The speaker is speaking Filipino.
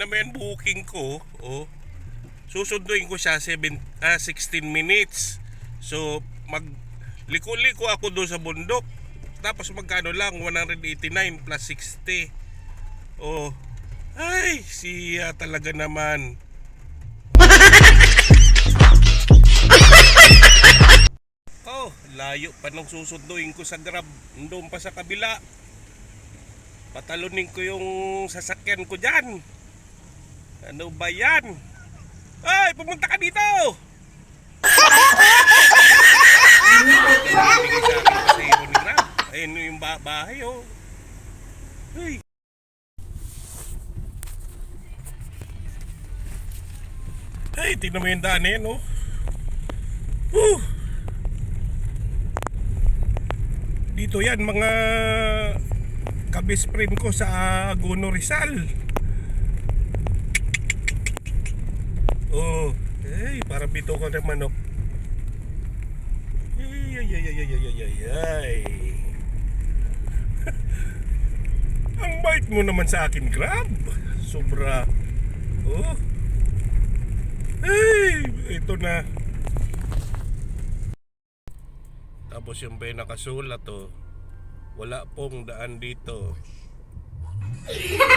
Mo yan booking ko. Oh. Susunduin ko siya 7, ah, 16 minutes. So, mag liko-liko ako doon sa bundok. Tapos magkano lang? 189 plus 60. Oh. Ay, siya talaga naman. Oh, layo pa nung susunduin ko sa grab. Doon pa sa kabila. Patalunin ko yung sasakyan ko dyan. Ano ba yan? Ay, pumunta ka dito! Ayun yung ba- bahay, oh. Ay. Ay, tingnan mo yung daan eh, no? Whew. Dito yan, mga kabis friend ko sa Agono Rizal. Oh, ay, para pito ka ng manok. Ay, ay, ay, ay, ay, ay, ay, ay. Ang bait mo naman sa akin, Grab. Sobra. Oh. Ay, ito na. Tapos yung bay nakasulat to. Wala pong daan dito.